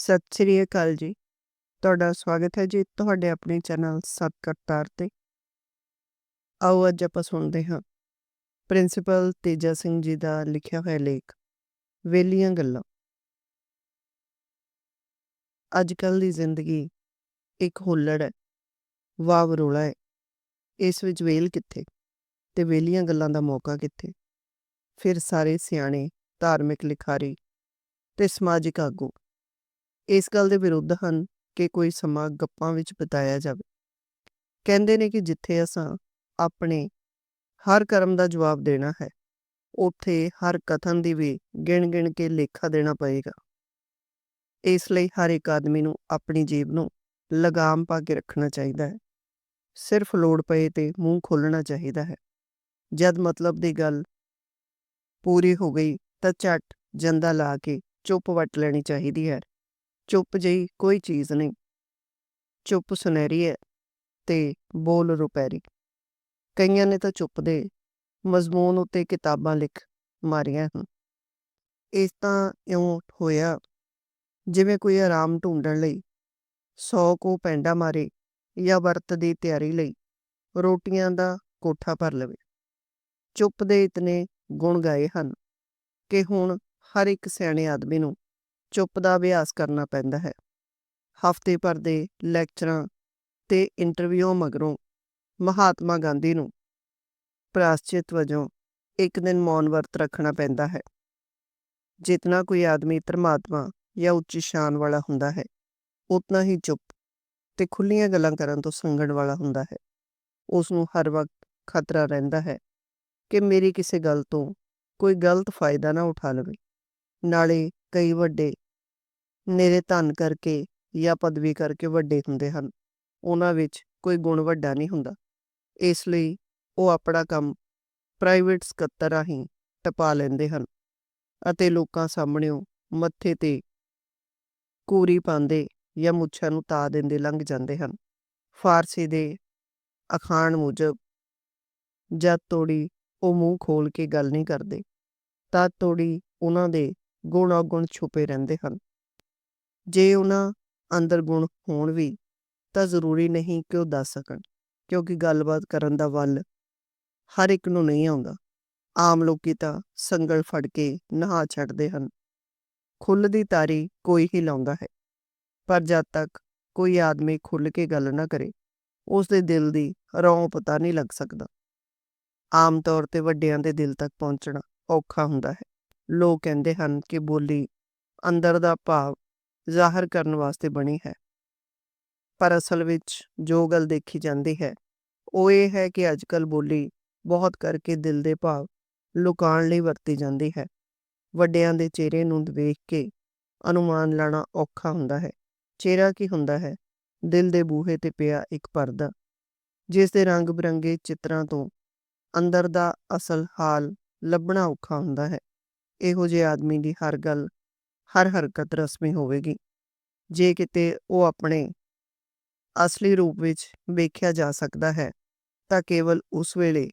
ਸਤਿ ਸ੍ਰੀ ਅਕਾਲ ਜੀ। ਤੁਹਾਡਾ ਸਵਾਗਤ ਹੈ ਜੀ ਤੁਹਾਡੇ ਆਪਣੇ ਚੈਨਲ ਸਤ ਕਰਤਾਰ ਤੇ। ਆਓ ਅੱਜ ਆਪਾਂ ਸੁਣਦੇ ਹਾਂ। ਪ੍ਰਿੰਸੀਪਲ ਤੇਜਾ ਸਿੰਘ ਜੀ ਦਾ ਲਿਖਿਆ ਹੋਇਆ ਲੇਖ, ਵੇਲੀਆਂ ਗੱਲਾਂ। ਅੱਜ ਕੱਲ ਦੀ ਜ਼ਿੰਦਗੀ ਇੱਕ ਹੋਲੜ ਹੈ, ਵਾਵ ਰੋਲਾ ਹੈ। ਇਸ ਵਿੱਚ ਵੇਲ ਕਿੱਥੇ ਤੇ ਵੇਲੀਆਂ ਗੱਲਾਂ ਦਾ ਮੌਕਾ ਕਿੱਥੇ? ਫਿਰ ਸਾਰੇ ਸਿਆਣੇ, ਧਾਰਮਿਕ ਲਿਖਾਰੀ ਤੇ ਸਮਾਜਿਕ ਆਗੂ ਇਸ ਗੱਲ ਦੇ ਵਿਰੁੱਧ ਹਨ ਕਿ ਕੋਈ ਸਮਾਂ ਗੱਪਾਂ ਵਿੱਚ ਬਿਤਾਇਆ ਜਾਵੇ। ਕਹਿੰਦੇ ਨੇ ਕਿ ਜਿੱਥੇ ਅਸਾਂ ਆਪਣੇ ਹਰ ਕਰਮ ਦਾ ਜਵਾਬ ਦੇਣਾ ਹੈ, ਉੱਥੇ ਹਰ ਕਥਨ ਦੀ ਵੀ ਗਿਣ ਗਿਣ ਕੇ ਲੇਖਾ ਦੇਣਾ ਪਏਗਾ। ਇਸ ਲਈ ਹਰ ਇੱਕ ਆਦਮੀ ਨੂੰ ਆਪਣੀ ਜੀਬ ਨੂੰ ਲਗਾਮ ਪਾ ਕੇ ਰੱਖਣਾ ਚਾਹੀਦਾ ਹੈ। ਸਿਰਫ ਲੋੜ ਪਏ ਤੇ ਮੂੰਹ ਖੋਲਣਾ ਚਾਹੀਦਾ ਹੈ। ਜਦ ਮਤਲਬ ਦੀ ਗੱਲ ਪੂਰੀ ਹੋ ਗਈ ਤਾਂ ਝਟ ਜੰਦਾ ਲਾ ਕੇ ਚੁੱਪ ਵਟ ਲੈਣੀ ਚਾਹੀਦੀ ਹੈ। ਚੁੱਪ ਜਿਹੀ ਕੋਈ ਚੀਜ਼ ਨਹੀਂ। ਚੁੱਪ ਸੁਨਹਿਰੀ ਹੈ ਤੇ ਬੋਲ ਰੁਪੈਰੀ ਕਈਆਂ ਨੇ ਤਾਂ ਚੁੱਪ ਦੇ ਮਜ਼ਮੂਨ ਉੱਤੇ ਕਿਤਾਬਾਂ ਲਿਖ ਮਾਰੀਆਂ ਹਨ। ਇਸ ਤਾਂ ਇਉਂ ਹੋਇਆ ਜਿਵੇਂ ਕੋਈ ਆਰਾਮ ਢੂੰਡਣ ਲਈ ਸੌ ਕੋ ਪੈਂਡਾ ਮਾਰੇ ਜਾਂ ਵਰਤ ਦੀ ਤਿਆਰੀ ਲਈ ਰੋਟੀਆਂ ਦਾ ਕੋਠਾ ਭਰ ਲਵੇ। ਚੁੱਪ ਦੇ ਇਤਨੇ ਗੁਣ ਗਾਏ ਹਨ ਕਿ ਹੁਣ ਹਰ ਇੱਕ ਸਿਆਣੇ ਆਦਮੀ ਨੂੰ ਚੁੱਪ ਦਾ ਅਭਿਆਸ ਕਰਨਾ ਪੈਂਦਾ ਹੈ। ਹਫ਼ਤੇ ਭਰ ਦੇ ਲੈਕਚਰਾਂ ਤੇ ਇੰਟਰਵਿਊ ਮਗਰੋਂ ਮਹਾਤਮਾ ਗਾਂਧੀ ਨੂੰ ਪ੍ਰਾਸ਼ਚਿਤ ਵਜੋਂ ਇੱਕ ਦਿਨ ਮੌਨ ਵਰਤ ਰੱਖਣਾ ਪੈਂਦਾ ਹੈ। ਜਿਤਨਾ ਕੋਈ ਆਦਮੀ ਧਰਮਾਤਮਾ ਜਾਂ ਉੱਚੀ ਸ਼ਾਨ ਵਾਲਾ ਹੁੰਦਾ ਹੈ, ਉਤਨਾ ਹੀ ਚੁੱਪ ਤੇ ਖੁੱਲੀਆਂ ਗੱਲਾਂ ਕਰਨ ਤੋਂ ਸੰਗਣ ਵਾਲਾ ਹੁੰਦਾ ਹੈ। ਉਸ ਨੂੰ ਹਰ ਵਕਤ ਖਤਰਾ ਰਹਿੰਦਾ ਹੈ ਕਿ ਮੇਰੀ ਕਿਸੇ ਗੱਲ ਤੋਂ ਕੋਈ ਗਲਤ ਫਾਇਦਾ ਨਾ ਉਠਾ ਲਵੇ। ਨਾਲੇ ਕਈ ਵੱਡੇ ਨੇਰੇ ਧਨ ਕਰਕੇ ਜਾਂ ਪਦਵੀ ਕਰਕੇ ਵੱਡੇ ਹੁੰਦੇ ਹਨ। ਉਹਨਾਂ ਵਿੱਚ ਕੋਈ ਗੁਣ ਵੱਡਾ ਨਹੀਂ ਹੁੰਦਾ। ਇਸ ਲਈ ਉਹ ਆਪਣਾ ਕੰਮ ਪ੍ਰਾਈਵੇਟ ਸਕੱਤਰ ਰਾਹੀਂ ਟਪਾ ਲੈਂਦੇ ਹਨ ਅਤੇ ਲੋਕਾਂ ਸਾਹਮਣੇੋਂ ਮੱਥੇ ਤੇ ਕੂਰੀ ਪਾਉਂਦੇ ਜਾਂ ਮੁੱਛਾਂ ਨੂੰ ਤਾ ਦਿੰਦੇ ਲੰਘ ਜਾਂਦੇ ਹਨ। ਫਾਰਸੀ ਦੇ ਅਖਾਣ ਮੁਜਬ ਜਦ ਤੋੜੀ ਉਹ ਮੂੰਹ ਖੋਲ ਕੇ ਗੱਲ ਨਹੀਂ ਕਰਦੇ, ਤਦ ਤੋੜੀ ਉਹਨਾਂ ਦੇ ਗੁਣ ਔਗੁਣ ਛੁਪੇ ਰਹਿੰਦੇ ਹਨ। ਜੇ ਉਹਨਾਂ ਅੰਦਰ ਗੁਣ ਹੋਣ ਵੀ, ਤਾਂ ਜ਼ਰੂਰੀ ਨਹੀਂ ਕਿ ਉਹ ਦੱਸ ਸਕਣ, ਕਿਉਂਕਿ ਗੱਲਬਾਤ ਕਰਨ ਦਾ ਵੱਲ ਹਰ ਇੱਕ ਨੂੰ ਨਹੀਂ ਆਉਂਦਾ। ਆਮ ਲੋਕੀ ਤਾਂ ਸੰਗਲ ਫੜ ਕੇ ਨਹਾ ਛੱਡਦੇ ਹਨ। ਖੁੱਲ ਦੀ ਤਾਰੀ ਕੋਈ ਹੀ ਲਾਉਂਦਾ ਹੈ, ਪਰ ਜਦ ਤੱਕ ਕੋਈ ਆਦਮੀ ਖੁੱਲ ਕੇ ਗੱਲ ਨਾ ਕਰੇ ਉਸ ਦੇ ਦਿਲ ਦੀ ਰੌਂ ਪਤਾ ਨਹੀਂ ਲੱਗ ਸਕਦਾ। ਆਮ ਤੌਰ ਤੇ ਵੱਡਿਆਂ ਦੇ ਦਿਲ ਤੱਕ ਪਹੁੰਚਣਾ ਔਖਾ ਹੁੰਦਾ ਹੈ। ਲੋਕ ਕਹਿੰਦੇ ਹਨ ਕਿ ਬੋਲੀ ਅੰਦਰ ਦਾ ਭਾਵ ਜ਼ਾਹਰ ਕਰਨ ਵਾਸਤੇ ਬਣੀ ਹੈ। ਪਰ ਅਸਲ ਵਿੱਚ ਜੋ ਗੱਲ ਦੇਖੀ ਜਾਂਦੀ ਹੈ, ਉਹ ਇਹ ਹੈ ਕਿ ਅੱਜਕੱਲ ਬੋਲੀ ਬਹੁਤ ਕਰਕੇ ਦਿਲ ਦੇ ਭਾਵ ਲੁਕਾਉਣ ਲਈ ਵਰਤੀ ਜਾਂਦੀ ਹੈ। ਵੱਡਿਆਂ ਦੇ ਚਿਹਰੇ ਨੂੰ ਵੇਖ ਕੇ ਅਨੁਮਾਨ ਲਾਣਾ ਔਖਾ ਹੁੰਦਾ ਹੈ। ਚਿਹਰਾ ਕੀ ਹੁੰਦਾ ਹੈ? ਦਿਲ ਦੇ ਬੂਹੇ ਤੇ ਪਿਆ ਇੱਕ ਪਰਦਾ, ਜਿਸ ਦੇ ਰੰਗ ਬਰੰਗੇ ਚਿੱਤਰਾਂ ਤੋਂ ਅੰਦਰ ਦਾ ਅਸਲ ਹਾਲ ਲੱਭਣਾ ਔਖਾ ਹੁੰਦਾ ਹੈ। ਇਹੋ ਜਿਹੇ ਆਦਮੀ ਦੀ ਹਰ ਗੱਲ ਹਰ ਹਰਕਤ ਰਸਮੀ ਹੋਵੇਗੀ। ਜੇ ਕਿਤੇ ਉਹ ਆਪਣੇ ਅਸਲੀ ਰੂਪ ਵਿੱਚ ਵੇਖਿਆ ਜਾ ਸਕਦਾ ਹੈ, ਤਾਂ ਕੇਵਲ ਉਸ ਵੇਲੇ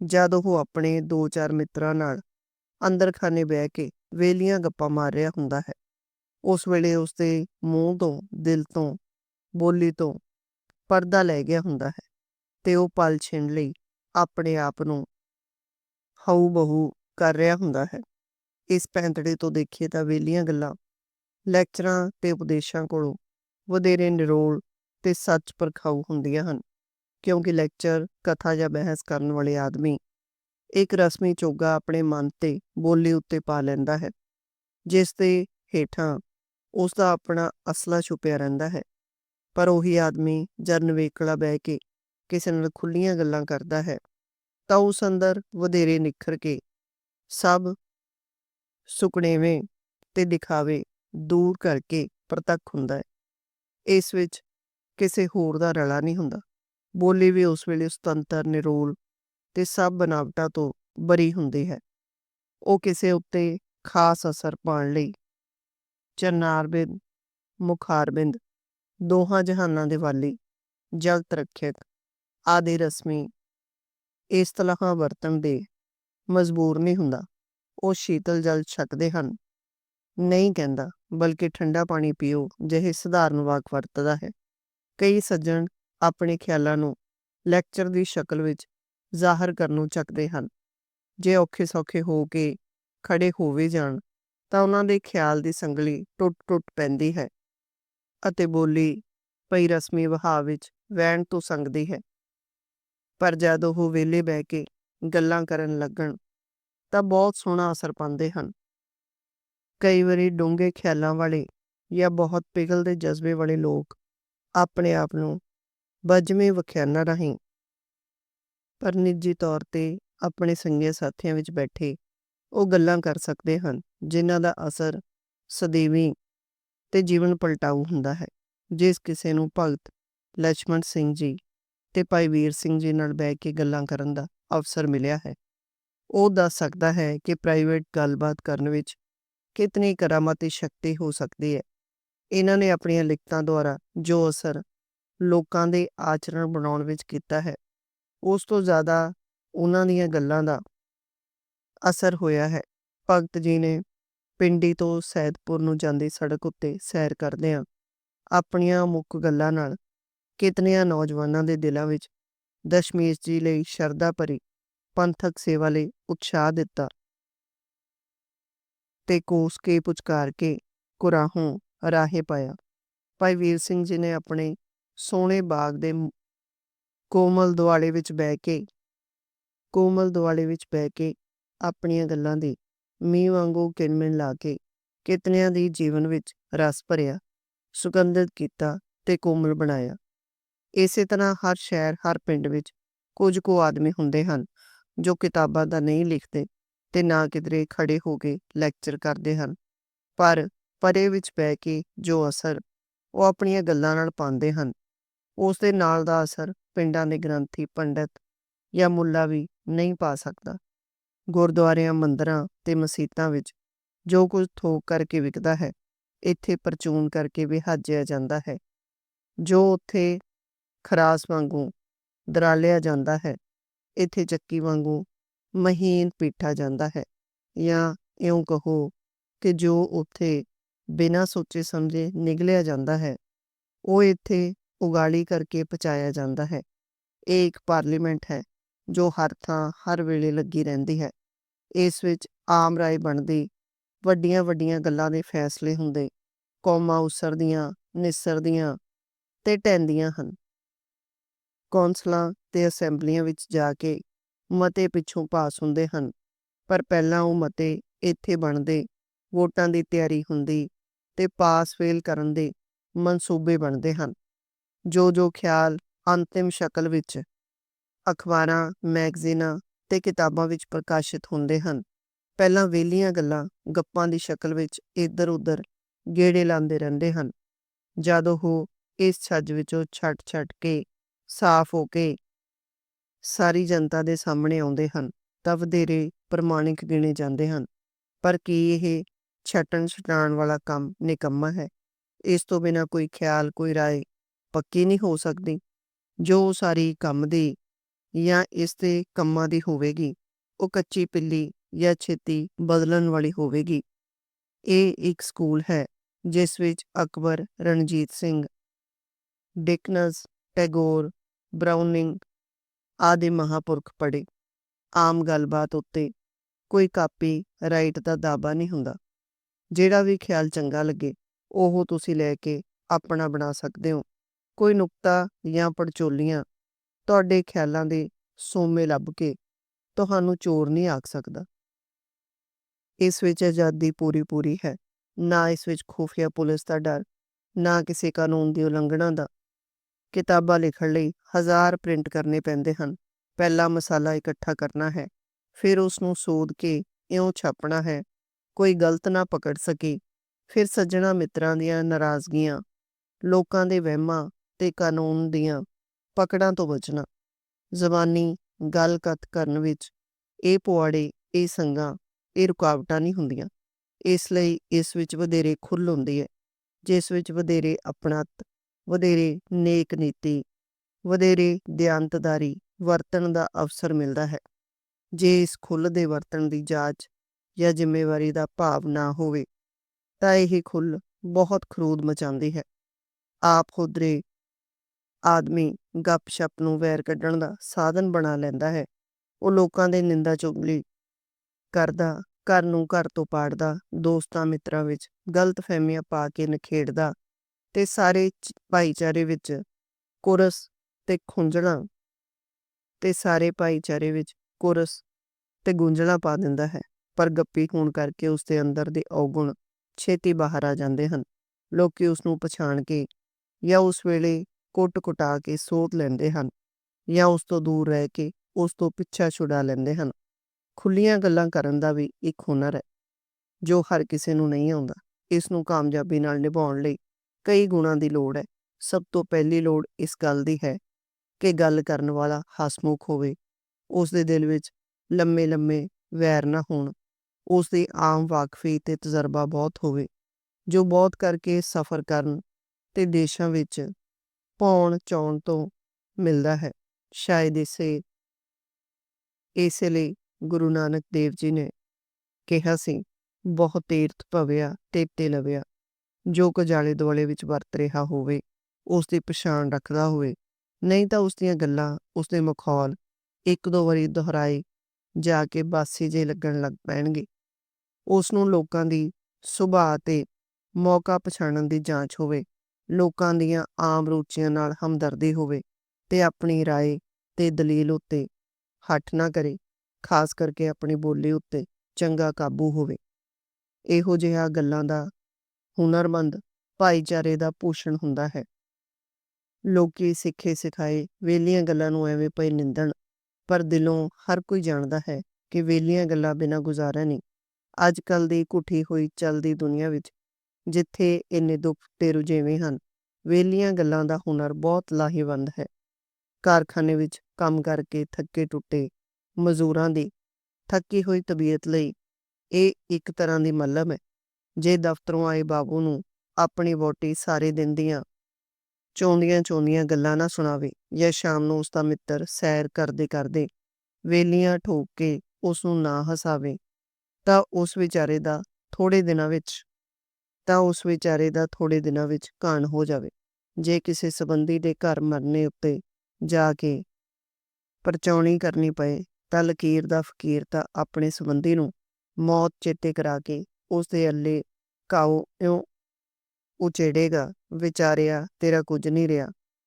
ਜਦ ਉਹ ਆਪਣੇ ਦੋ ਚਾਰ ਮਿੱਤਰਾਂ ਨਾਲ ਅੰਦਰ ਖਾਨੇ ਬਹਿ ਕੇ ਵੇਲੀਆਂ ਗੱਪਾਂ ਮਾਰ ਰਿਹਾ ਹੁੰਦਾ ਹੈ, ਉਸ ਵੇਲੇ ਉਸ ਦੇ ਮੂੰਹ ਤੋਂ, ਦਿਲ ਤੋਂ, ਬੋਲੀ ਤੋਂ ਪਰਦਾ ਲੈ ਗਿਆ ਹੁੰਦਾ ਹੈ ਤੇ ਉਹ ਪਲ ਛਿਣ ਲਈ ਆਪਣੇ ਆਪ ਨੂੰ ਹਉ ਬਹੂ ਕਰ ਰਿਹਾ ਹੁੰਦਾ ਹੈ। ਇਸ ਪੈਂਤੜੇ ਤੋਂ ਦੇਖੀਏ ਤਾਂ ਵੇਲੀਆਂ ਗੱਲਾਂ, ਲੈਕਚਰਾਂ ਤੇ ਉਪਦੇਸ਼ਾਂ ਕੋਲੋਂ ਵਧੇਰੇ ਨਿਰੋਲ ਤੇ ਸੱਚ ਪਰਖਾਊ ਹੁੰਦੀਆਂ ਹਨ, ਕਿਉਂਕਿ ਲੈਕਚਰ, ਕਥਾ ਜਾਂ ਬਹਿਸ ਕਰਨ ਵਾਲੇ ਆਦਮੀ ਇੱਕ ਰਸਮੀ ਚੋਗਾ ਆਪਣੇ ਮਨ ਤੇ ਬੋਲੀ ਉੱਤੇ ਪਾ ਲੈਂਦਾ ਹੈ, ਜਿਸ ਦੇ ਹੇਠਾਂ ਉਸ ਦਾ ਆਪਣਾ ਅਸਲਾ ਛੁਪਿਆ ਰਹਿੰਦਾ ਹੈ। ਪਰ ਉਹੀ ਆਦਮੀ ਜਦ ਨਵੇਕਲਾ ਬਹਿ ਕੇ ਕਿਸੇ ਨਾਲ ਖੁੱਲੀਆਂ ਗੱਲਾਂ ਕਰਦਾ ਹੈ, ਤਾਂ ਉਸ ਅੰਦਰ ਵਧੇਰੇ ਨਿਖਰ ਕੇ ਸਭ ਸੁਕਣੇਵੇਂ ਤੇ ਦਿਖਾਵੇ ਦੂਰ ਕਰਕੇ ਪ੍ਰਤੱਖ ਹੁੰਦਾ ਹੈ। ਇਸ ਵਿੱਚ ਕਿਸੇ ਹੋਰ ਦਾ ਰਲਾ ਨਹੀਂ ਹੁੰਦਾ। ਬੋਲੀ ਵੀ ਉਸ ਵੇਲੇ ਸੁਤੰਤਰ, ਨਿਰੋਲ ਤੇ ਸਭ ਬਨਾਵਟਾਂ ਤੋਂ ਬਰੀ ਹੁੰਦੀ ਹੈ। ਉਹ ਕਿਸੇ ਉੱਤੇ ਖਾਸ ਅਸਰ ਪਾਉਣ ਲਈ ਚਰਨਾਰਬਿੰਦ, ਮੁਖਾਰਬਿੰਦ, ਦੋਹਾਂ ਜਹਾਨਾਂ ਦੇ ਵਾਲੀ ਜਗਤ ਰੱਖਿਅਕ, ਆਦਿ ਰਸਮੀ ਇਸ ਤਲਹਾਂ ਵਰਤਣ ਦੇ ਮਜਬੂਰ ਨਹੀਂ ਹੁੰਦਾ। ਉਹ ਸ਼ੀਤਲ ਜਲ ਛਕਦੇ ਹਨ। ਨਹੀਂ ਕਹਿੰਦਾ, ਬਲਕਿ ਠੰਡਾ ਪਾਣੀ ਪੀਓ, ਜਿਹੇ ਸਧਾਰਨ ਵਾਕ ਵਰਤਦਾ ਹੈ। ਕਈ ਸੱਜਣ ਆਪਣੇ ਖਿਆਲਾਂ ਨੂੰ ਲੈਕਚਰ ਦੀ ਸ਼ਕਲ ਵਿੱਚ ਜ਼ਾਹਰ ਕਰਨ ਨੂੰ ਚੱਕਦੇ ਹਨ। ਜੇ ਔਖੇ ਸੌਖੇ ਹੋ ਕੇ ਖੜੇ ਹੋਵੇ ਜਾਣ, ਤਾਂ ਉਹਨਾਂ ਦੇ ਖਿਆਲ ਦੀ ਸੰਗਲੀ ਟੁੱਟ-ਟੁੱਟ ਪੈਂਦੀ ਹੈ ਅਤੇ ਬੋਲੀ ਪਈ ਰਸਮੀ ਵਹਾਅ ਵਿੱਚ ਵਹਿਣ ਤੋਂ ਸੰਗਦੀ ਹੈ। ਪਰ ਜਦ ਉਹ ਵਿਹਲੇ ਬਹਿ ਕੇ ਗੱਲਾਂ ਕਰਨ ਲੱਗਣ ਤਾਂ ਬਹੁਤ ਸੋਹਣਾ ਅਸਰ ਪਾਉਂਦੇ ਹਨ। ਕਈ ਵਾਰੀ ਡੂੰਘੇ ਖਿਆਲਾਂ ਵਾਲੇ ਜਾਂ ਬਹੁਤ ਪਿਘਲਦੇ ਜਜ਼ਬੇ ਵਾਲੇ ਲੋਕ ਆਪਣੇ ਆਪ ਨੂੰ ਬਜਵੇਂ ਵਿਖਿਆਨਾ ਰਾਹੀਂ ਪਰ ਨਿੱਜੀ ਤੌਰ ਤੇ ਆਪਣੇ ਸੰਗੇ ਸਾਥੀਆਂ ਵਿੱਚ ਬੈਠੇ ਉਹ ਗੱਲਾਂ ਕਰ ਸਕਦੇ ਹਨ, ਜਿਨ੍ਹਾਂ ਦਾ ਅਸਰ ਸਦੀਵੀ ਤੇ ਜੀਵਨ ਪਲਟਾਊ ਹੁੰਦਾ ਹੈ। ਜਿਸ ਕਿਸੇ ਨੂੰ ਭਗਤ ਲక్ష్మణ ਸਿੰਘ ਜੀ ਤੇ ਭਾਈ ਵੀਰ ਸਿੰਘ ਜੀ ਨਾਲ ਬੈ ਕੇ ਗੱਲਾਂ ਕਰਨ ਦਾ ਅਵਸਰ ਮਿਲਿਆ ਹੈ। ਉਹ ਦੱਸ ਸਕਦਾ ਹੈ ਕਿ ਪ੍ਰਾਈਵੇਟ ਗੱਲਬਾਤ ਕਰਨ ਵਿੱਚ ਕਿਤਨੀ ਕਰਾਮਾਤੀ ਸ਼ਕਤੀ ਹੋ ਸਕਦੀ ਹੈ। ਇਹਨਾਂ ਨੇ ਆਪਣੀਆਂ ਲਿਖਤਾਂ ਦੁਆਰਾ ਜੋ ਅਸਰ ਲੋਕਾਂ ਦੇ ਆਚਰਣ ਬਣਾਉਣ ਵਿੱਚ ਕੀਤਾ ਹੈ, ਉਸ ਤੋਂ ਜ਼ਿਆਦਾ ਉਹਨਾਂ ਦੀਆਂ ਗੱਲਾਂ ਦਾ ਅਸਰ ਹੋਇਆ ਹੈ। ਭਗਤ ਜੀ ਨੇ ਪਿੰਡੀ ਤੋਂ ਸੈਦਪੁਰ ਨੂੰ ਜਾਂਦੀ ਸੜਕ ਉੱਤੇ ਸੈਰ ਕਰਦਿਆਂ ਆਪਣੀਆਂ ਮੁੱਖ ਗੱਲਾਂ ਨਾਲ ਕਿਤਨਿਆਂ ਨੌਜਵਾਨਾਂ ਦੇ ਦਿਲਾਂ ਵਿੱਚ ਦਸ਼ਮੇਸ਼ ਜੀ ਲਈ ਸ਼ਰਧਾ ਭਰੀ ਪੰਥਕ ਸੇਵਾ ਲਈ ਉਤਸ਼ਾਹ ਦਿੱਤਾ। ਤੇ ਕੋਸ ਕੇ ਪੁਚਕਾਰ ਕੇ ਕੁਰਾਹੋਂ ਰਾਹੇ ਪਾਇਆ। ਭਾਈ ਵੀਰ ਸਿੰਘ ਜੀ ਨੇ ਆਪਣੇ ਸੋਹਣੇ ਬਾਗ ਦੇ ਕੋਮਲ ਦੁਆਲੇ ਵਿੱਚ ਬਹਿ ਕੇ, ਕੋਮਲ ਦੁਆਲੇ ਵਿੱਚ ਬਹਿ ਕੇ ਆਪਣੀਆਂ ਗੱਲਾਂ ਦੀ ਮੀਂਹ ਵਾਂਗੂ ਕਿਣਮਿਣ ਲਾ ਕੇ ਕਿਤਨਿਆਂ ਦੀ ਜੀਵਨ ਵਿੱਚ ਰਸ ਭਰਿਆ, ਸੁਗੰਧਿਤ ਕੀਤਾ ਤੇ ਕੋਮਲ ਬਣਾਇਆ। ਇਸੇ ਤਰ੍ਹਾਂ ਹਰ ਸ਼ਹਿਰ, ਹਰ ਪਿੰਡ ਵਿੱਚ ਕੁਝ ਕੁ ਆਦਮੀ ਹੁੰਦੇ ਹਨ। ਜੋ ਕਿਤਾਬਾਂ ਦਾ ਨਹੀਂ ਲਿਖਦੇ ਤੇ ਨਾ ਕਿਧਰੇ ਖੜੇ ਹੋ ਕੇ ਲੈਕਚਰ ਕਰਦੇ ਹਨ। ਪਰ ਪਰੇ ਵਿੱਚ ਬਹਿ ਕੇ ਜੋ ਅਸਰ ਉਹ ਆਪਣੀਆਂ ਗੱਲਾਂ ਨਾਲ ਪਾਉਂਦੇ ਹਨ, ਉਸ ਦੇ ਨਾਲ ਦਾ ਅਸਰ ਪਿੰਡਾਂ ਦੇ ਗ੍ਰੰਥੀ, ਪੰਡਤ ਜਾਂ ਮੁੱਲਾ ਵੀ ਨਹੀਂ ਪਾ ਸਕਦਾ। ਗੁਰਦੁਆਰਿਆਂ, ਮੰਦਰਾਂ ਤੇ ਮਸੀਤਾਂ ਵਿੱਚ ਜੋ ਕੁਝ ਥੋਕ ਕਰਕੇ ਵਿਕਦਾ ਹੈ, ਇੱਥੇ ਪਰਚੂਨ ਕਰਕੇ ਵਿਹਾਜਿਆ ਜਾਂਦਾ ਹੈ। ਜੋ ਉੱਥੇ ਖਰਾਸ ਵਾਂਗੂ ਦਰਾਲਿਆ ਜਾਂਦਾ ਹੈ ਇੱਥੇ ਚੱਕੀ ਵਾਂਗੂ ਮਹੀਨ ਪੀਠਾ ਜਾਂਦਾ ਹੈ। ਜਾਂ ਇਉਂ ਕਹੋ ਕਿ ਜੋ ਉੱਥੇ ਬਿਨਾਂ ਸੋਚੇ ਸਮਝੇ ਨਿਗਲਿਆ ਜਾਂਦਾ ਹੈ, ਉਹ ਇੱਥੇ ਉਗਾਲੀ ਕਰਕੇ ਪਚਾਇਆ ਜਾਂਦਾ ਹੈ। ਇਹ ਇੱਕ ਪਾਰਲੀਮੈਂਟ ਹੈ, ਜੋ ਹਰ ਥਾਂ, ਹਰ ਵੇਲੇ ਲੱਗੀ ਰਹਿੰਦੀ ਹੈ। ਇਸ ਵਿੱਚ ਆਮ ਰਾਏ ਬਣਦੀ ਵੱਡੀਆਂ ਵੱਡੀਆਂ ਗੱਲਾਂ ਦੇ ਫੈਸਲੇ ਹੁੰਦੇ, ਕੌਮਾਂ ਉਸਰਦੀਆਂ, ਨਿਸਰਦੀਆਂ ਤੇ ਟੈਂਦੀਆਂ ਹਨ। ਕੌਂਸਲਾਂ ਤੇ ਅਸੈਂਬਲੀਆਂ ਵਿੱਚ ਜਾ ਕੇ ਮਤੇ ਪਿੱਛੋਂ ਪਾਸ ਹੁੰਦੇ ਹਨ। ਪਰ ਪਹਿਲਾਂ ਉਹ ਮਤੇ ਇੱਥੇ ਬਣਦੇ, ਵੋਟਾਂ ਦੀ ਤਿਆਰੀ ਹੁੰਦੀ ਤੇ ਪਾਸ ਫੇਲ ਕਰਨ ਦੇ ਮਨਸੂਬੇ ਬਣਦੇ ਹਨ। ਜੋ ਜੋ ਖਿਆਲ ਅੰਤਿਮ ਸ਼ਕਲ ਵਿੱਚ ਅਖਬਾਰਾਂ, ਮੈਗਜ਼ੀਨਾਂ ਤੇ ਕਿਤਾਬਾਂ ਵਿੱਚ ਪ੍ਰਕਾਸ਼ਿਤ ਹੁੰਦੇ ਹਨ, ਪਹਿਲਾਂ ਵੇਲੀਆਂ ਗੱਲਾਂ ਗੱਪਾਂ ਦੀ ਸ਼ਕਲ ਵਿੱਚ ਇੱਧਰ ਉੱਧਰ ਗੇੜੇ ਲਾਉਂਦੇ ਰਹਿੰਦੇ ਹਨ। ਜਦ ਉਹ ਇਸ ਛੱਜ ਵਿੱਚੋਂ ਛੱਟ ਛੱਟ ਕੇ, ਸਾਫ਼ ਹੋ ਕੇ ਸਾਰੀ ਜਨਤਾ ਦੇ ਸਾਹਮਣੇ ਆਉਂਦੇ ਹਨ, ਤਾਂ ਵਧੇਰੇ ਪ੍ਰਮਾਣਿਕ ਗਿਣੇ ਜਾਂਦੇ ਹਨ। ਪਰ ਕੀ ਇਹ ਛਟਣ ਛਟਾਣ ਵਾਲਾ ਕੰਮ ਨਿਕੰਮਾ ਹੈ? ਇਸ ਤੋਂ ਬਿਨਾ ਕੋਈ ਖਿਆਲ, ਕੋਈ ਰਾਏ ਪੱਕੀ ਨਹੀਂ ਹੋ ਸਕਦੀ। ਜੋ ਸਾਰੀ ਕੰਮ ਦੀ ਜਾਂ ਇਸ ਦੇ ਕੰਮਾਂ ਦੀ ਹੋਵੇਗੀ, ਉਹ ਕੱਚੀ ਪਿੱਲੀ ਜਾਂ ਛੇਤੀ ਬਦਲਣ ਵਾਲੀ ਹੋਵੇਗੀ। ਇਹ ਇੱਕ ਸਕੂਲ ਹੈ, ਜਿਸ ਵਿੱਚ ਅਕਬਰ, ਰਣਜੀਤ ਸਿੰਘ, ਡਿਕਨਸ, ਟੈਗੋਰ ਬਰਾਉਨਿੰਗ ਆਦਿ ਮਹਾਪੁਰਖ ਪੜੇ ਆਮ ਗੱਲਬਾਤ ਉੱਤੇ ਕੋਈ ਕਾਪੀ ਰਾਈਟ ਦਾ ਦਾਬਾ ਨਹੀਂ ਹੁੰਦਾ। ਜਿਹੜਾ ਵੀ ਖਿਆਲ ਚੰਗਾ ਲੱਗੇ, ਉਹ ਤੁਸੀਂ ਲੈ ਕੇ ਆਪਣਾ ਬਣਾ ਸਕਦੇ ਹੋ। ਕੋਈ ਨੁਕਤਾ ਜਾਂ ਪੜਚੋਲੀਆਂ ਤੁਹਾਡੇ ਖਿਆਲਾਂ ਦੇ ਸੋਮੇ ਲੱਭ ਕੇ ਤੁਹਾਨੂੰ ਚੋਰ ਨਹੀਂ ਆਖ ਸਕਦਾ। ਇਸ ਵਿੱਚ ਆਜ਼ਾਦੀ ਪੂਰੀ ਪੂਰੀ ਹੈ। ਨਾ ਇਸ ਵਿੱਚ ਖੁਫੀਆ ਪੁਲਿਸ ਦਾ ਡਰ, ਨਾ ਕਿਸੇ ਕਾਨੂੰਨ ਦੀ ਉਲੰਘਣਾ ਦਾ। ਕਿਤਾਬਾਂ ਲਿਖਣ ਲਈ ਹਜ਼ਾਰ ਪ੍ਰਿੰਟ ਕਰਨੇ ਪੈਂਦੇ ਹਨ। ਪਹਿਲਾ ਮਸਾਲਾ ਇਕੱਠਾ ਕਰਨਾ ਹੈ, ਫਿਰ ਉਸ ਨੂੰ ਸੋਧ ਕੇ ਇਉਂ ਛਾਪਣਾ ਹੈ। ਕੋਈ ਗਲਤ ਨਾ ਪਕੜ ਸਕੇ, ਫਿਰ ਸੱਜਣਾ ਮਿੱਤਰਾਂ ਦੀਆਂ ਨਾਰਾਜ਼ਗੀਆਂ, ਲੋਕਾਂ ਦੇ ਵਹਿਮਾਂ ਤੇ ਕਾਨੂੰਨ ਦੀਆਂ ਪਕੜਾਂ ਤੋਂ ਬਚਣਾ। ਜ਼ਬਾਨੀ ਗੱਲਕਥ ਕਰਨ ਵਿੱਚ ਇਹ ਪੁਆੜੇ, ਇਹ ਸੰਗਾਂ, ਇਹ ਰੁਕਾਵਟਾਂ ਨਹੀਂ ਹੁੰਦੀਆਂ। ਇਸ ਲਈ ਇਸ ਵਿੱਚ ਵਧੇਰੇ ਖੁੱਲ੍ਹ ਹੁੰਦੀ ਹੈ, ਜਿਸ ਵਿੱਚ ਵਧੇਰੇ ਆਪਣਤ ਵਧੇਰੇ ਨੇਕ ਨੀਤੀ, ਵਧੇਰੇ ਦਿਆਨਤਦਾਰੀ ਵਰਤਣ ਦਾ ਅਵਸਰ ਮਿਲਦਾ ਹੈ। ਜੇ ਇਸ ਖੁੱਲ ਦੇ ਵਰਤਣ ਦੀ ਜਾਂਚ ਜਾਂ ਜ਼ਿੰਮੇਵਾਰੀ ਦਾ ਭਾਵ ਨਾ ਹੋਵੇ, ਤਾਂ ਇਹ ਖੁੱਲ ਬਹੁਤ ਖਰੂਦ ਮਚਾਉਂਦੀ ਹੈ। ਆਪ ਖੁਦਰੇ ਆਦਮੀ ਗੱਪ-ਸ਼ੱਪ ਨੂੰ ਵੈਰ ਕੱਢਣ ਦਾ ਸਾਧਨ ਬਣਾ ਲੈਂਦਾ ਹੈ। ਉਹ ਲੋਕਾਂ ਦੇ ਨਿੰਦਾ ਚੁਗਲੀ ਕਰਦਾ, ਘਰ ਨੂੰ ਘਰ ਤੋਂ ਪਾੜਦਾ, ਦੋਸਤਾਂ ਮਿੱਤਰਾਂ ਵਿੱਚ ਗਲਤ ਫਹਿਮੀਆਂ ਪਾ ਕੇ ਨਖੇੜਦਾ ਤੇ ਸਾਰੇ ਭਾਈਚਾਰੇ ਵਿੱਚ ਕੁਰਸ ਤੇ ਖੁੰਝਣਾ। ਤੇ ਸਾਰੇ ਭਾਈਚਾਰੇ ਵਿੱਚ ਕੁਰਸ ਤੇ ਗੁੰਝਲਾਂ ਪਾ ਦਿੰਦਾ ਹੈ, ਪਰ ਗੱਪੀ ਹੋਣ ਕਰਕੇ ਉਸ ਦੇ ਅੰਦਰ ਦੇ ਔਗੁਣ ਛੇਤੀ ਬਾਹਰ ਆ ਜਾਂਦੇ ਹਨ। ਲੋਕੀ ਉਸ ਨੂੰ ਪਛਾਣ ਕੇ ਜਾਂ ਉਸ ਵੇਲੇ ਕੁੱਟ-ਕੁਟਾ ਕੇ ਸੋਧ ਲੈਂਦੇ ਹਨ ਜਾਂ ਉਸ ਤੋਂ ਦੂਰ ਰਹਿ ਕੇ ਉਸ ਤੋਂ ਪਿੱਛਾ ਛੁਡਾ ਲੈਂਦੇ ਹਨ। ਖੁੱਲੀਆਂ ਗੱਲਾਂ ਕਰਨ ਦਾ ਵੀ ਇੱਕ ਹੁਨਰ ਹੈ, ਜੋ ਹਰ ਕਿਸੇ ਨੂੰ ਨਹੀਂ ਆਉਂਦਾ। ਇਸ ਨੂੰ ਕਾਮਯਾਬੀ ਨਾਲ ਨਿਭਾਉਣ ਲਈ ਕਈ ਗੁਣਾਂ ਦੀ ਲੋੜ ਹੈ। ਸਭ ਤੋਂ ਪਹਿਲੀ ਲੋੜ ਇਸ ਗੱਲ ਦੀ ਹੈ ਕਿ ਗੱਲ ਕਰਨ ਵਾਲਾ ਹਸਮੁਖ ਹੋਵੇ। ਉਸ ਦੇ ਦਿਲ ਵਿੱਚ ਲੰਮੇ ਲੰਮੇ ਵੈਰ ਨਾ ਹੋਣ। ਉਸ ਦੀ ਆਮ ਵਾਕਫੀ ਤੇ ਤਜਰਬਾ ਬਹੁਤ ਹੋਵੇ, ਜੋ ਬਹੁਤ ਕਰਕੇ ਸਫ਼ਰ ਕਰਨ ਤੇ ਦੇਸ਼ਾਂ ਵਿੱਚ ਪਾਉਣ ਚਾਉਣ ਤੋਂ ਮਿਲਦਾ ਹੈ। ਸ਼ਾਇਦ ਇਸੇ ਇਸੇ ਲਈ ਗੁਰੂ ਨਾਨਕ ਦੇਵ ਜੀ ਨੇ ਕਿਹਾ ਸੀ, ਬਹੁਤ ਤੀਰਥ ਭਵਿਆ, ਤੇਤੇ ਲਵਿਆ। ਜੋ ਕੁਝ ਆਲੇ ਦੁਆਲੇ ਵਿੱਚ ਵਰਤ ਰਿਹਾ ਹੋਵੇ ਉਸ ਦੀ ਪਛਾਣ ਰੱਖਦਾ ਹੋਵੇ ਨਹੀਂ ਤਾਂ ਉਸ ਦੀਆਂ ਗੱਲਾਂ ਉਸ ਦੇ ਮਖੌਲ ਇੱਕ ਦੋ ਵਾਰੀ ਦੁਹਰਾਏ ਜਾ ਕੇ ਬਾਸੀ ਜੇ ਲੱਗਣ ਲੱਗ ਪੈਣਗੇ ਉਸ ਨੂੰ ਲੋਕਾਂ ਦੀ ਸੁਭਾਅ ਤੇ ਮੌਕਾ ਪਛਾਣਨ ਦੀ ਜਾਂਚ ਹੋਵੇ ਲੋਕਾਂ ਦੀਆਂ ਆਮ ਰੁਚੀਆਂ ਨਾਲ ਹਮਦਰਦੀ ਹੋਵੇ ਤੇ ਆਪਣੀ رائے ਤੇ ਦਲੀਲ ਉੱਤੇ ਹੱਠ ਨਾ ਕਰੇ ਖਾਸ ਕਰਕੇ ਆਪਣੀ ਬੋਲੀ ਉੱਤੇ ਚੰਗਾ ਕਾਬੂ ਹੋਵੇ ਇਹੋ ਜਿਹਾ ਗੱਲਾਂ ਦਾ ਹੁਨਰਮੰਦ ਭਾਈਚਾਰੇ ਦਾ ਭੂਸ਼ਣ ਹੁੰਦਾ ਹੈ। ਲੋਕੀ ਸਿੱਖੇ ਸਿਖਾਏ ਵੇਲੀਆਂ ਗੱਲਾਂ ਨੂੰ ਐਵੇਂ ਪਈ ਨਿੰਦਣ, ਪਰ ਦਿਲੋਂ ਹਰ ਕੋਈ ਜਾਣਦਾ ਹੈ ਕਿ ਵੇਲੀਆਂ ਗੱਲਾਂ ਬਿਨਾਂ ਗੁਜ਼ਾਰਾ ਨਹੀਂ। ਅੱਜ ਕੱਲ ਦੀ ਘੁੱਟੀ ਹੋਈ ਚੱਲਦੀ ਦੁਨੀਆ ਵਿੱਚ, ਜਿੱਥੇ ਇੰਨੇ ਦੁੱਖ ਤੇ ਰੁਝੇਵੇਂ ਹਨ ਵੇਲੀਆਂ ਗੱਲਾਂ ਦਾ ਹੁਨਰ ਬਹੁਤ ਲਾਹੇਵੰਦ ਹੈ। ਕਾਰਖਾਨੇ ਵਿੱਚ ਕੰਮ ਕਰਕੇ ਥੱਕੇ ਟੁੱਟੇ ਮਜ਼ਦੂਰਾਂ ਦੀ ਥੱਕੀ ਹੋਈ ਤਬੀਅਤ ਲਈ ਇਹ ਇੱਕ ਤਰ੍ਹਾਂ ਦੀ ਮੱਲਮ ਹੈ। ਜੇ ਦਫ਼ਤਰੋਂ ਆਏ ਬਾਬੂ ਨੂੰ ਆਪਣੀ ਵੋਟੀ ਸਾਰੇ ਦਿਨ ਦੀਆਂ ਚੋਂਦੀਆਂ ਚੋਂਦੀਆਂ ਗੱਲਾਂ ਨਾ ਸੁਣਾਵੇ ਜਾਂ ਸ਼ਾਮ ਨੂੰ ਉਸ ਦਾ ਮਿੱਤਰ ਸੈਰ ਕਰਦੇ ਕਰਦੇ ਵੇਲੀਆਂ ਠੋਕ ਕੇ ਉਸ ਨੂੰ ਨਾ ਹਸਾਵੇ, ਤਾਂ ਉਸ ਵਿਚਾਰੇ ਦਾ ਥੋੜੇ ਦਿਨਾਂ ਵਿੱਚ, ਤਾਂ ਉਸ ਵਿਚਾਰੇ ਦਾ ਥੋੜੇ ਦਿਨਾਂ ਵਿੱਚ ਕਾਣ ਹੋ ਜਾਵੇ। ਜੇ ਕਿਸੇ ਸੰਬੰਧੀ ਦੇ ਘਰ ਮਰਨੇ ਉੱਤੇ ਜਾ ਕੇ ਪਰਚੌਣੀ ਕਰਨੀ ਪਏ ਤਾਂ ਲਕੀਰ ਦਾ ਫਕੀਰ ਤਾਂ ਆਪਣੇ ਸੰਬੰਧੀ ਨੂੰ ਮੌਤ ਚੇਤੇ ਕਰਾ ਕੇ ਉਸਦੇ ਅੱਲੇ ਕਾਉ ਇਉਂ ਉਚੇੜੇਗਾ, ਵਿਚਾਰਿਆ ਤੇਰਾ ਕੁਝ ਨਹੀਂ ਰਿਹਾ,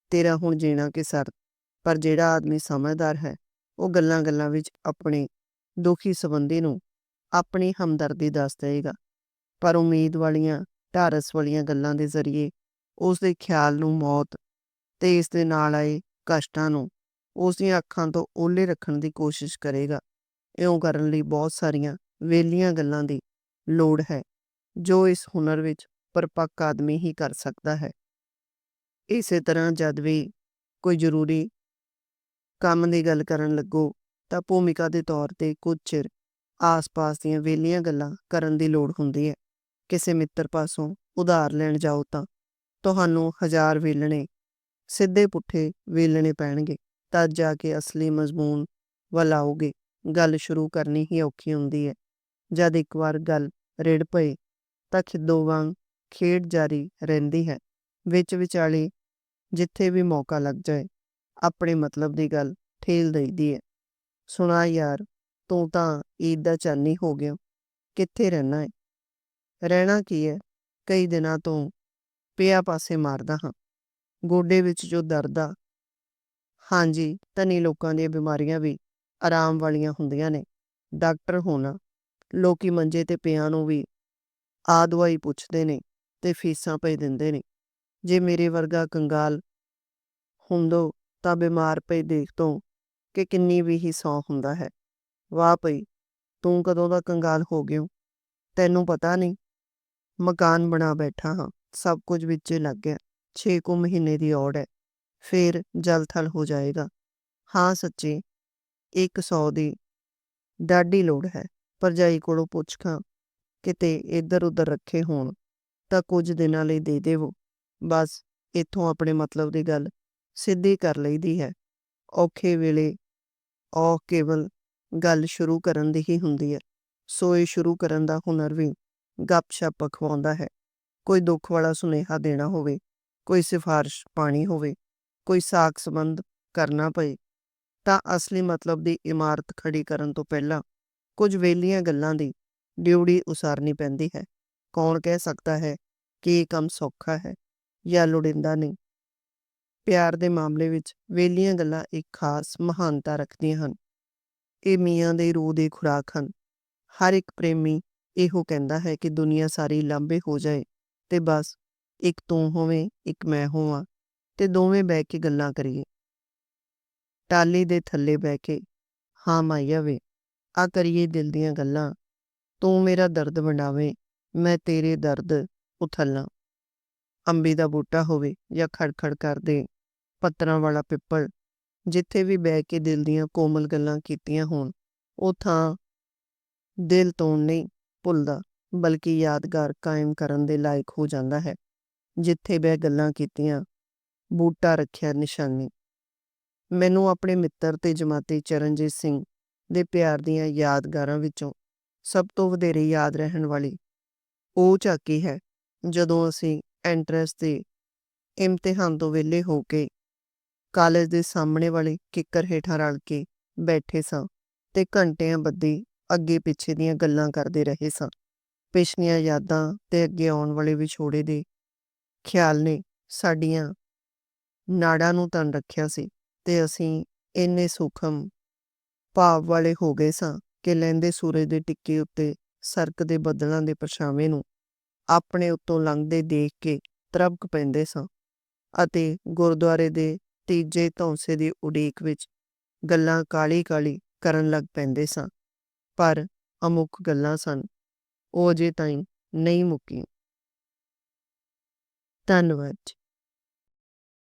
ਤੇਰਾ ਹੁਣ ਜੀਣਾ ਕਿ ਸਰ। ਪਰ ਜਿਹੜਾ ਆਦਮੀ ਸਮਝਦਾਰ ਹੈ, ਉਹ ਗੱਲਾਂ ਗੱਲਾਂ ਵਿੱਚ ਆਪਣੇ ਦੁਖੀ ਸੰਬੰਧੀ ਨੂੰ ਆਪਣੀ ਹਮਦਰਦੀ ਦੱਸ ਦੇਗਾ ਪਰ ਉਮੀਦ ਵਾਲੀਆਂ, ਢਾਰਸ ਵਾਲੀਆਂ ਗੱਲਾਂ ਦੇ ਜ਼ਰੀਏ ਉਸ ਦੇ ਖਿਆਲ ਨੂੰ ਮੌਤ ਤੇ ਇਸ ਦੇ ਨਾਲ ਆਏ ਕਸ਼ਟਾਂ ਨੂੰ ਉਸ ਦੀਆਂ ਅੱਖਾਂ ਤੋਂ ਓਲੇ ਰੱਖਣ ਦੀ ਕੋਸ਼ਿਸ਼ ਕਰੇਗਾ। ਇਉਂ ਕਰਨ ਲਈ ਬਹੁਤ ਸਾਰੀਆਂ ਵੇਲੀਆਂ ਗੱਲਾਂ ਦੀ ਲੋੜ ਹੈ, ਜੋ ਇਸ ਹੁਨਰ ਵਿੱਚ ਪਰਪੱਕ ਆਦਮੀ ਹੀ ਕਰ ਸਕਦਾ ਹੈ। ਇਸੇ ਤਰ੍ਹਾਂ ਜਦ ਵੀ ਕੋਈ ਜ਼ਰੂਰੀ ਕੰਮ ਦੀ ਗੱਲ ਕਰਨ ਲੱਗੋ, ਤਾਂ ਭੂਮਿਕਾ ਦੇ ਤੌਰ ਤੇ ਕੁਝ ਚਿਰ ਆਸ-ਪਾਸ ਦੀਆਂ ਵੇਲੀਆਂ ਗੱਲਾਂ ਕਰਨ ਦੀ ਲੋੜ ਹੁੰਦੀ ਹੈ। ਕਿਸੇ ਮਿੱਤਰ ਪਾਸੋਂ ਉਧਾਰ ਲੈਣ ਜਾਓ ਤਾਂ ਤੁਹਾਨੂੰ ਹਜ਼ਾਰ ਵੇਲਣੇ, ਸਿੱਧੇ ਪੁੱਠੇ ਵੇਲਣੇ ਪੈਣਗੇ, ਤਦ ਜਾ ਕੇ ਅਸਲੀ ਮਜ਼ਮੂਨ ਵੱਲ ਆਓਗੇ। ਗੱਲ ਸ਼ੁਰੂ ਕਰਨੀ ਹੀ ਔਖੀ ਹੁੰਦੀ ਹੈ। ਜਦ ਇੱਕ ਵਾਰ ਗੱਲ ਰਿੜ ਪਏ ਤਾਂ ਖਿੱਦੋ ਵਾਂਗ ਖੇਡ ਜਾਰੀ ਰਹਿੰਦੀ ਹੈ। ਵਿੱਚ ਵਿਚਾਲੇ ਜਿੱਥੇ ਵੀ ਮੌਕਾ ਲੱਗ ਜਾਏ, ਆਪਣੇ ਮਤਲਬ ਦੀ ਗੱਲ ਠੇਲ ਦਈਦੀ ਹੈ। ਸੁਣਾ ਯਾਰ, ਤੂੰ ਤਾਂ ਈਦ ਦਾ ਚਾਨੀ ਹੋ ਗਿਆ। ਕਿੱਥੇ ਰਹਿਣਾ ਹੈ ਰਹਿਣਾ ਕੀ ਹੈ? ਕਈ ਦਿਨਾਂ ਤੋਂ ਪਿਆ ਪਾਸੇ ਮਾਰਦਾ ਹਾਂ। ਗੋਡੇ ਵਿੱਚ ਜੋ ਦਰਦ ਆ। ਹਾਂਜੀ, ਧਨੀ ਲੋਕਾਂ ਦੀਆਂ ਬਿਮਾਰੀਆਂ ਵੀ ਆਰਾਮ ਵਾਲੀਆਂ ਹੁੰਦੀਆਂ ਨੇ। ਡਾਕਟਰ ਹੋਣਾ ਲੋਕੀ ਮੰਜੇ ਤੇ ਪਿਆਂ ਨੂੰ ਵੀ ਆ ਦਵਾਈ ਪੁੱਛਦੇ ਨੇ ਤੇ ਫੀਸਾਂ ਪਈ ਦਿੰਦੇ ਨੇ। ਜੇ ਮੇਰੇ ਵਰਗਾ ਕੰਗਾਲ ਹੁੰਦੋ ਤਾਂ ਬਿਮਾਰ ਪਈ ਦੇਖ ਤੋਂ ਕਿ ਕਿੰਨੀ ਵੀ ਹੀ ਸੌ ਹੁੰਦਾ ਹੈ। ਵਾਹ ਪਈ ਤੂੰ ਕਦੋਂ ਦਾ ਕੰਗਾਲ ਹੋ ਗਿਓ? ਤੈਨੂੰ ਪਤਾ ਨਹੀਂ ਮਕਾਨ ਬਣਾ ਬੈਠਾ ਹਾਂ, ਸਭ ਕੁਝ ਵਿੱਚ ਲੱਗ ਗਿਆ। 6 ਕੁ ਮਹੀਨੇ ਦੀ ਔੜ ਹੈ, ਫੇਰ ਜਲ ਥਲ ਹੋ ਜਾਏਗਾ। ਹਾਂ ਸੱਚੀ 100 ਦੀ ਡਾਢੀ ਲੋੜ ਹੈ। ਭਰਜਾਈ ਕੋਲੋਂ ਪੁੱਛ ਖਾਂ, ਕਿਤੇ ਇੱਧਰ ਉੱਧਰ ਰੱਖੇ ਹੋਣ, ਤਾਂ ਕੁਝ ਦਿਨਾਂ ਲਈ ਦੇ ਦੇਵੋ। ਬਸ ਇੱਥੋਂ ਆਪਣੇ ਮਤਲਬ ਦੀ ਗੱਲ ਸਿੱਧੀ ਕਰ ਲਈਦੀ ਹੈ। ਔਖੇ ਵੇਲੇ ਔ ਕੇਵਲ ਗੱਲ ਸ਼ੁਰੂ ਕਰਨ ਦੀ ਹੀ ਹੁੰਦੀ ਹੈ। ਸੋ ਇਹ ਸ਼ੁਰੂ ਕਰਨ ਦਾ ਹੁਨਰ ਵੀ ਗੱਪ-ਸ਼ੱਪ ਅਖਵਾਉਂਦਾ ਹੈ। ਕੋਈ ਦੁੱਖ ਵਾਲਾ ਸੁਨੇਹਾ ਦੇਣਾ ਹੋਵੇ, ਕੋਈ ਸਿਫਾਰਿਸ਼ ਪਾਣੀ ਹੋਵੇ, ਕੋਈ ਸਾਕ ਸੰਬੰਧ ਕਰਨਾ ਪਏ, ਤਾਂ ਅਸਲੀ ਮਤਲਬ ਦੀ ਇਮਾਰਤ ਖੜੀ ਕਰਨ ਤੋਂ ਪਹਿਲਾਂ ਕੁਝ ਵੇਲੀਆਂ ਗੱਲਾਂ ਦੀ ਡਿਊੜੀ ਉਸਾਰਨੀ ਪੈਂਦੀ ਹੈ। ਕੌਣ ਕਹਿ ਸਕਦਾ ਹੈ ਕਿ ਇਹ ਕੰਮ ਸੌਖਾ ਹੈ ਜਾਂ ਲੋੜੀਂਦਾ ਨਹੀਂ? ਪਿਆਰ ਦੇ ਮਾਮਲੇ ਵਿੱਚ ਵੇਲੀਆਂ ਗੱਲਾਂ ਇੱਕ ਖਾਸ ਮਹਾਨਤਾ ਰੱਖਦੀਆਂ ਹਨ। ਇਹ ਮੀਆਂ ਦੇ ਰੂਹ ਦੇ ਖੁਰਾਕ ਹਨ। ਹਰ ਇੱਕ ਪ੍ਰੇਮੀ ਇਹੋ ਕਹਿੰਦਾ ਹੈ ਕਿ ਦੁਨੀਆ ਸਾਰੀ ਲਾਂਭੇ ਹੋ ਜਾਏ ਤੇ ਬਸ ਇੱਕ ਤੂੰ ਹੋਵੇਂ, ਇੱਕ ਮੈਂ ਹੋਵਾਂ ਤੇ ਦੋਵੇਂ ਬਹਿ ਕੇ ਗੱਲਾਂ ਕਰੀਏ। ਟਾਲੀ ਦੇ ਥੱਲੇ ਬਹਿ ਕੇ ਹਾਂ ਮਾਈਆ ਵੇ ਆ ਕਰੀਏ ਦਿਲ ਦੀਆਂ ਗੱਲਾਂ, ਤੂੰ ਮੇਰਾ ਦਰਦ ਵੰਡਾਵੇਂ, ਮੈਂ ਤੇਰੇ ਦਰਦ ਉਥਲਾਂ। ਅੰਬੀ ਦਾ ਬੂਟਾ ਹੋਵੇ ਜਾਂ ਖੜਖੜ ਕਰਦੇ ਪੱਤਰਾਂ ਵਾਲਾ ਪਿੱਪਲ, ਜਿੱਥੇ ਵੀ ਬਹਿ ਕੇ ਦਿਲ ਦੀਆਂ ਕੋਮਲ ਗੱਲਾਂ ਕੀਤੀਆਂ ਹੋਣ, ਉਹ ਥਾਂ ਦਿਲ ਤੋਂ ਨਹੀਂ ਭੁੱਲਦਾ, ਬਲਕਿ ਯਾਦਗਾਰ ਕਾਇਮ ਕਰਨ ਦੇ ਲਾਇਕ ਹੋ ਜਾਂਦਾ ਹੈ, ਜਿੱਥੇ ਬਹਿ ਗੱਲਾਂ ਕੀਤੀਆਂ, ਬੂਟਾ ਰੱਖਿਆ ਨਿਸ਼ਾਨੀ। ਮੈਨੂੰ ਆਪਣੇ ਮਿੱਤਰ ਤੇ ਜਮਾਤੀ ਚਰਨਜੀਤ ਸਿੰਘ ਦੇ ਪਿਆਰ ਦੀਆਂ ਯਾਦਗਾਰਾਂ ਵਿੱਚੋਂ ਸਭ ਤੋਂ ਵਧੇਰੇ ਯਾਦ ਰਹਿਣ ਵਾਲੀ ਉਹ ਝਾਕੀ ਹੈ, ਜਦੋਂ ਅਸੀਂ ਐਂਟਰੈਂਸ ਦੇ ਇਮਤਿਹਾਨ ਤੋਂ ਵਿਹਲੇ ਹੋ ਕੇ ਕਾਲਜ ਦੇ ਸਾਹਮਣੇ ਵਾਲੇ ਕਿੱਕਰ ਹੇਠਾਂ ਰਲ ਕੇ ਬੈਠੇ ਸਾਂ ਤੇ ਘੰਟਿਆਂ ਬੱਦੀ ਅੱਗੇ ਪਿੱਛੇ ਦੀਆਂ ਗੱਲਾਂ ਕਰਦੇ ਰਹੇ ਸਾਂ। ਪਿਛਲੀਆਂ ਯਾਦਾਂ ਤੇ ਅੱਗੇ ਆਉਣ ਵਾਲੇ ਵਿਛੋੜੇ ਦੇ ਖਿਆਲ ਨੇ ਸਾਡੀਆਂ ਨਾੜਾਂ ਨੂੰ ਤਨ ਰੱਖਿਆ ਸੀ ਤੇ ਅਸੀਂ ਇੰਨੇ ਸੂਖਮ ਭਾਵ ਵਾਲੇ ਹੋ ਗਏ ਸਾਂ ਕਿ ਲੈਂਦੇ ਸੂਰਜ ਦੇ ਟਿੱਕੇ ਉੱਤੇ ਸਰਕਦੇ ਬੱਦਲਾਂ ਦੇ ਪਰਛਾਵੇਂ ਨੂੰ ਆਪਣੇ ਉੱਤੋਂ ਲੰਘਦੇ ਦੇਖ ਕੇ ਤਰਬਕ ਪੈਂਦੇ ਸਾਂ ਅਤੇ ਗੁਰਦੁਆਰੇ ਦੇ ਤੀਜੇ ਧੌਂਸੇ ਦੀ ਉਡੀਕ ਵਿੱਚ ਗੱਲਾਂ ਕਾਲੀ ਕਾਲੀ ਕਰਨ ਲੱਗ ਪੈਂਦੇ ਸਾਂ। ਪਰ ਅਮੁੱਕ ਗੱਲਾਂ ਸਨ। ਉਹ ਅਜੇ ਤਾਈਂ ਨਹੀਂ ਮੁੱਕੀਆਂ। ਧੰਨਵਾਦ